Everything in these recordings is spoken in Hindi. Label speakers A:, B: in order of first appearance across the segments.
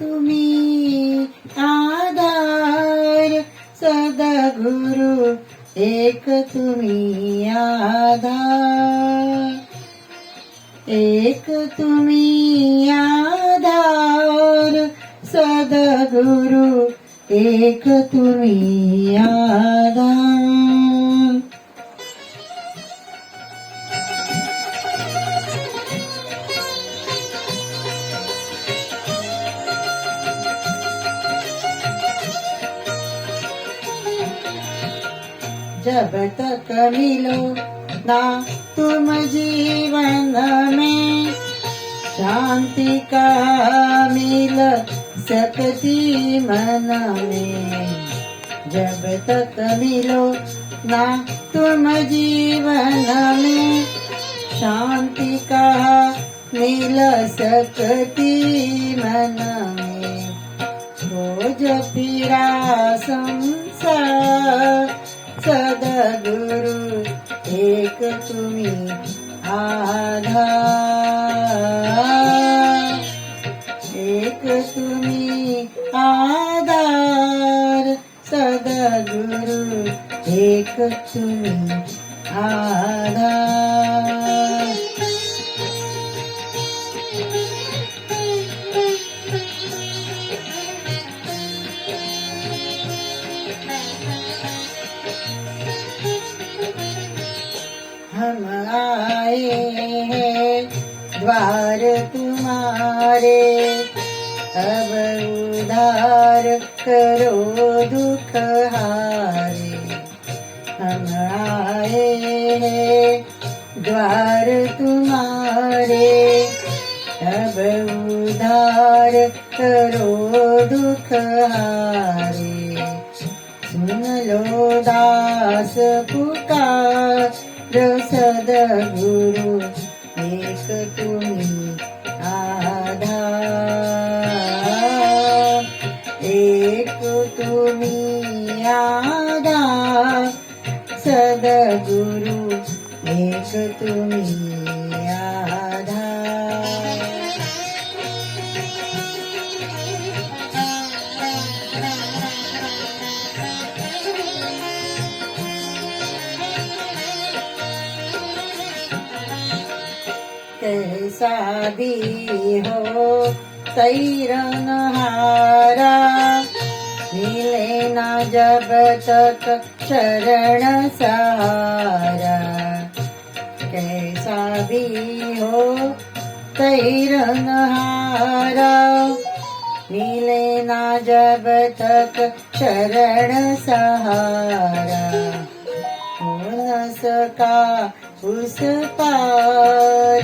A: तुम्ही आधार सदगुरु एक तुम्ही आधार एक तुम्ही आधार सदगुरु एक तुम्ही आधार जब तक मिलो ना तुम जीवन में शांति का मिल सकती मन में। जब तक मिलो ना तुम जीवन में शांति का मिल सकती मन में। रोज फिरा संसार सदगुरु एक तुम्ही आधार एक तुम्ही आधार सदगुरु एक तुम्ही आधार हम आए हैं, द्वार तुम्हारे। अब उधार करो दुख हारे। हम आए हैं, द्वार तुम्हारे। अब उधार करो दुख हारे। सुन लो दास पुकार सदगुरु एक तुम्ही आधार एक तुम्ही आधार सदगुरु एक तुम्ही कैसा भी हो तैरनहारा मिले ना जब तक शरण सहारा। कैसा भी हो तैरनहारा मिले ना जब तक शरण सहारा। सका उस पार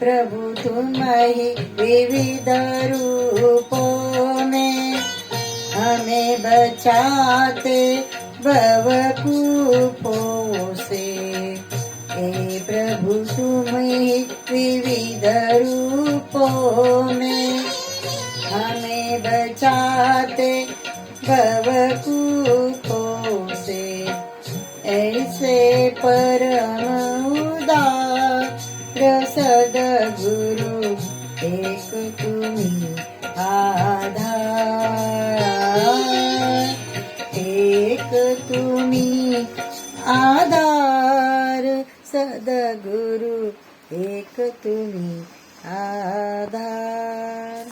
A: प्रभु तुम ही विविध रूपों में हमें बचाते भव कूपों से। हे प्रभु, तुम ही विविध रूपों में हमें बचाते भव कूपों से। ऐसे परम এক তুমি আধার